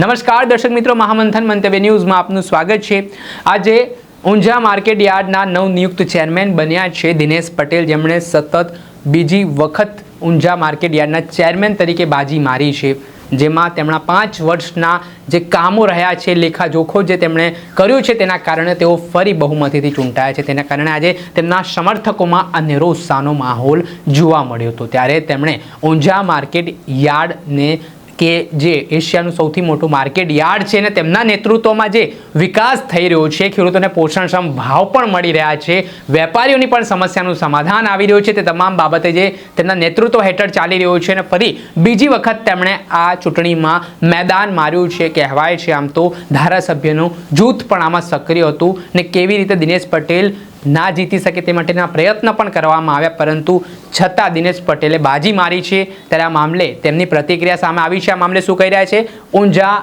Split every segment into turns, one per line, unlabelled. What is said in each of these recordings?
નમસ્કાર, દર્શક મિત્રો. મહામંથન મંતવ્ય ન્યૂઝમાં આપનું સ્વાગત છે. આજે ઊંઝા માર્કેટ યાર્ડના નવનિયુક્ત ચેરમેન બન્યા છે દિનેશ પટેલ. જેમણે સતત બીજી વખત ઊંઝા માર્કેટ યાર્ડના ચેરમેન તરીકે બાજી મારી છે. જેમાં તેમના પાંચ વર્ષના જે કામો રહ્યા છે, લેખાજોખો જે તેમણે કર્યું છે તેના કારણે તેઓ ફરી બહુમતીથી ચૂંટાયા છે. તેના કારણે આજે તેમના સમર્થકોમાં અનેરો ઉત્સાહનો માહોલ જોવા મળ્યો હતો. ત્યારે તેમણે ઊંઝા માર્કેટ યાર્ડને કે જે એશિયાનું સૌથી મોટું માર્કેટ યાર્ડ છે અને તેમના નેતૃત્વમાં જે વિકાસ થઈ રહ્યો છે, ખેડૂતોને પોષણક્ષમ ભાવ પણ મળી રહ્યા છે, વેપારીઓની પણ સમસ્યાનું સમાધાન આવી રહ્યું છે, તે તમામ બાબતે જે તેમના નેતૃત્વ હેઠળ ચાલી રહ્યું છે અને ફરી બીજી વખત તેમણે આ ચૂંટણીમાં મેદાન માર્યું છે, કહેવાય છે આમ તો ધારાસભ્યનું જૂથ પણ આમાં સક્રિય હતું ને કેવી રીતે દિનેશ પટેલ ના જીતી શકે તે માટેના પ્રયત્ન પણ કરવામાં આવ્યા, પરંતુ છતાં દિનેશ પટેલે બાજી મારી છે. ત્યારે આ મામલે તેમની પ્રતિક્રિયા સામે આવી છે. આ મામલે શું કહી રહ્યા છે? ઊંઝા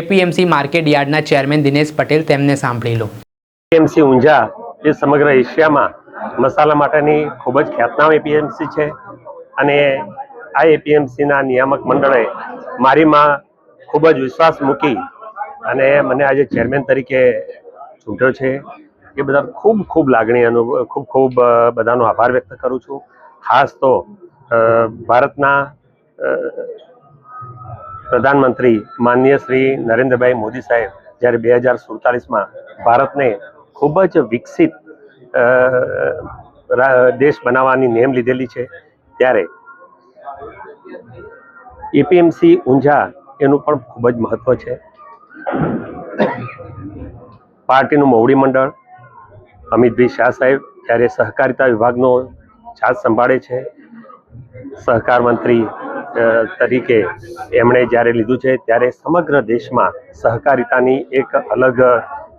એપીએમસી માર્કેટ યાર્ડના ચેરમેન દિનેશ પટેલ તેમને સાંભળી લો.
એપીએમસી ઊંઝા એ સમગ્ર એશિયામાં મસાલા માટેની ખૂબ જ ખ્યાતનામ એપીએમસી છે અને આ એપીએમસીના નિયામક મંડળે મારીમાં ખૂબ જ વિશ્વાસ મૂકી અને મને આજે ચેરમેન તરીકે ચૂંટ્યો છે. એ બધા ખૂબ ખૂબ લાગણી અનુભવ ખૂબ ખૂબ બધાનો આભાર વ્યક્ત કરું છું. ખાસ તો ભારતના પ્રધાનમંત્રી માનનીય શ્રી નરેન્દ્રભાઈ મોદી સાહેબ જ્યારે બે હજાર સુડતાલીસમાં ભારતને ખૂબ જ વિકસિત દેશ બનાવવાની નેમ લીધેલી છે, ત્યારે એપીએમસી ઊંઝા એનું પણ ખૂબ જ મહત્વ છે. પાર્ટીનું મોવડી મંડળ અમિતભાઈ શાહ સાહેબ જ્યારે સહકારિતા વિભાગનો ચાર્જ સંભાળે છે, સહકાર મંત્રી તરીકે એમણે જ્યારે લીધું છે, ત્યારે સમગ્ર દેશમાં સહકારિતાની એક અલગ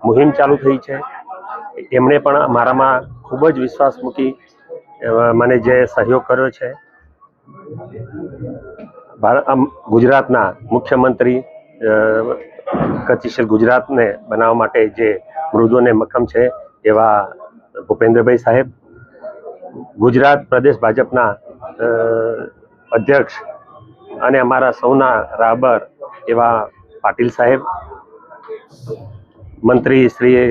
મુહિમ ચાલુ થઈ છે. એમણે પણ મારામાં ખૂબ જ વિશ્વાસ મૂકી મને જે સહયોગ કર્યો છે. ગુજરાતના મુખ્યમંત્રી ગતિશીલ ગુજરાતને બનાવવા માટે જે મૃદુ અને મક્કમ છે એવા ભૂપેન્દ્રભાઈ સાહેબ, ગુજરાત પ્રદેશ ભાજપના અધ્યક્ષ અને અમારા સૌના રાબર એવા પાટીલ સાહેબ, મંત્રી શ્રી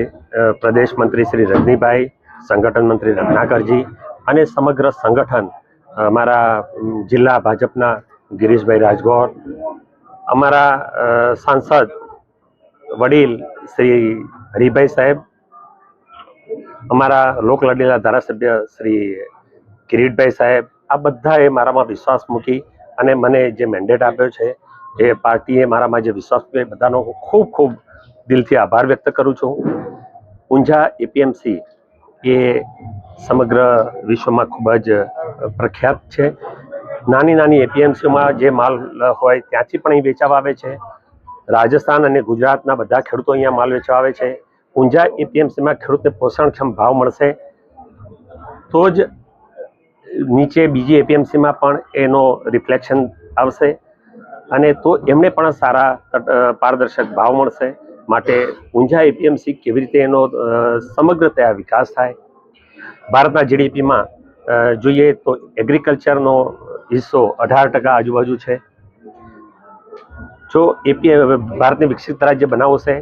પ્રદેશ મંત્રી શ્રી રજનીભાઈ, સંગઠન મંત્રી રત્નાકરજી અને સમગ્ર સંગઠન, અમારા જિલ્લા ભાજપના ગિરીશભાઈ રાજગોર, અમારા સાંસદ વડીલ શ્રી હરિભાઈ સાહેબ અમારા લોકલાડીલા ધારાસભ્ય શ્રી કિરીટભાઈ સાહેબ, આ બધાએ મારામાં વિશ્વાસ મૂકી અને મને જે મેન્ડેટ આપ્યો છે, એ પાર્ટીએ મારામાં જે વિશ્વાસ મૂક્યો, એ બધાનો હું ખૂબ ખૂબ દિલથી આભાર વ્યક્ત કરું છું. ઊંઝા એપીએમસી એ સમગ્ર વિશ્વમાં ખૂબ જ પ્રખ્યાત છે. નાની નાની એપીએમસીમાં જે માલ હોય ત્યાંથી પણ અહીં વેચાવા આવે છે. રાજસ્થાન અને ગુજરાતના બધા ખેડૂતો અહીંયા માલ વેચવા આવે છે. ઊંઝા એપીએમસીમાં ખેડૂતને પોષણક્ષમ ભાવ મળશે, તો જ નીચે બીજી એપીએમસીમાં પણ એનો રિફ્લેક્શન આવશે અને તો એમને પણ સારા પારદર્શક ભાવ મળશે. માટે ઊંઝા એપીએમસી કેવી રીતે એનો સમગ્રતયા વિકાસ થાય? ભારતના જીડીપીમાં જોઈએ તો એગ્રીકલ્ચરનો હિસ્સો અઢાર ટકા આજુબાજુ છે. જો એપી ભારતને વિકસિત રાજ્ય બનાવશે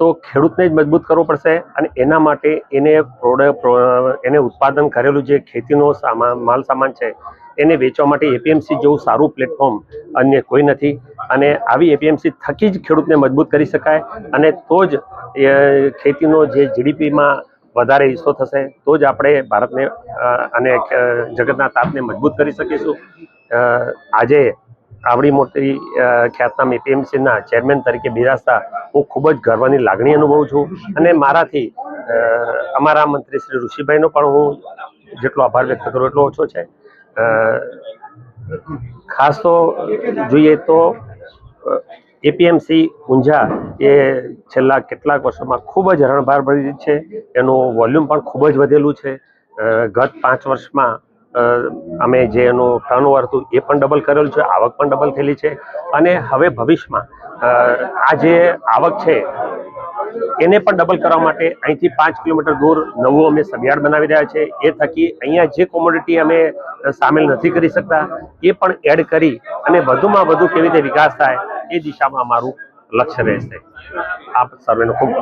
તો ખેડૂતને જ મજબૂત કરવો પડશે અને એના માટે એને પ્રોડક્ટ એને ઉત્પાદન કરેલું જે ખેતીનો સામાન માલ સામાન છે, એને વેચવા માટે એપીએમસી જેવું સારું પ્લેટફોર્મ અન્ય કોઈ નથી. અને આવી એપીએમસી થકી જ ખેડૂતને મજબૂત કરી શકાય અને તો જ ખેતીનો જે જીડીપીમાં વધારે હિસ્સો થશે, તો જ આપણે ભારતને અને જગતના તાપને મજબૂત કરી શકીશું. આજે આવડી મોટી ખ્યાતનામ એપીએમસીના ચેરમેન તરીકે બિરાજતા હું ખૂબ જ ગર્વની લાગણી અનુભવું છું. અને મારાથી અમારા મંત્રી શ્રી ઋષિભાઈનો પણ હું જેટલો આભાર વ્યક્ત કરું એટલો ઓછો છે. ખાસ તો જોઈએ તો એપીએમસી ઊંઝા એ છેલ્લા કેટલાક વર્ષોમાં ખૂબ જ રણભાર ભરી છે. એનું વોલ્યુમ પણ ખૂબ જ વધેલું છે. ગત પાંચ વર્ષમાં અમે જે એનું ટર્નઓવર હતું એ પણ ડબલ કરેલું છે, આવક પણ ડબલ થયેલી છે અને હવે ભવિષ્યમાં આ જે આવક છે, એને પણ ડબલ કરવા માટે અહીંથી પાંચ કિલોમીટર દૂર નવું અમે સબયાર્ડ બનાવી રહ્યા છે. એ થકી અહીંયા જે કોમોડિટી અમે સામેલ નથી કરી શકતા, એ પણ એડ કરી અને વધુમાં વધુ કેવી રીતે વિકાસ થાય એ દિશામાં અમારું લક્ષ્ય રહેશે. આપ સર્વેનો ખૂબ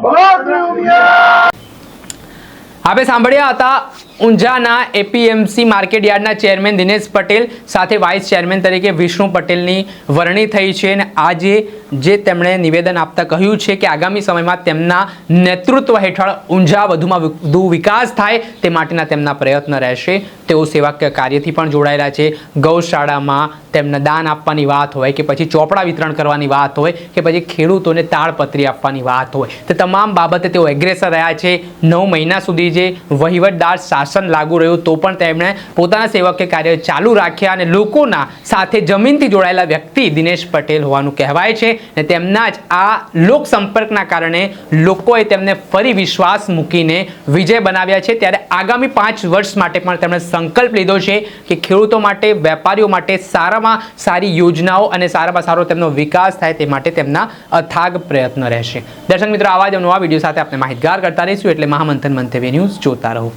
આપે સાંભળ્યા હતા ઊંઝાના એપીએમસી માર્કેટ યાર્ડના ચેરમેન દિનેશ પટેલ સાથે વાઇસ ચેરમેન તરીકે વિષ્ણુ પટેલની વરણી થઈ છે અને આજે જે તેમણે નિવેદન આપતા કહ્યું છે કે આગામી સમયમાં તેમના નેતૃત્વ હેઠળ ઊંઝા વધુમાં વધુ વિકાસ થાય તે માટેના તેમના પ્રયત્ન રહેશે. તેઓ સેવાકીય કાર્યથી પણ જોડાયેલા છે. ગૌશાળામાં તેમને દાન આપવાની વાત હોય કે પછી ચોપડા વિતરણ કરવાની વાત હોય કે પછી ખેડૂતોને તાળપત્રી આપવાની વાત હોય. તે તમામ બાબતે તેઓ એગ્રેસર રહ્યા છે. નવ મહિના સુધી જે વહીવટદાર શાસન લાગુ રહ્યું તો પણ તેમણે પોતાના સેવકીય કાર્ય ચાલુ રાખ્યા અને લોકોના સાથે જમીનથી જોડાયેલા વ્યક્તિ દિનેશ પટેલ હોવાનું કહેવાય છે અને તેમના જ આ લોક સંપર્કના કારણે લોકોએ તેમને ફરી વિશ્વાસ મૂકીને વિજય બનાવ્યા છે. ત્યારે આગામી પાંચ વર્ષ માટે પણ તેમણે સંકલ્પ લીધો છે કે ખેડૂતો માટે, વેપારીઓ માટે સારામાં સારી યોજનાઓ અને સારામાં સારો તેમનો વિકાસ થાય તે માટે તેમના અથાગ પ્રયત્ન રહેશે. દર્શક મિત્રો, આવા જ નવા વીડિયો સાથે આપણે માહિતગાર કરતા રહીશું. એટલે મહામંથન મંતવ્ય ન્યૂઝ જોતા રહો.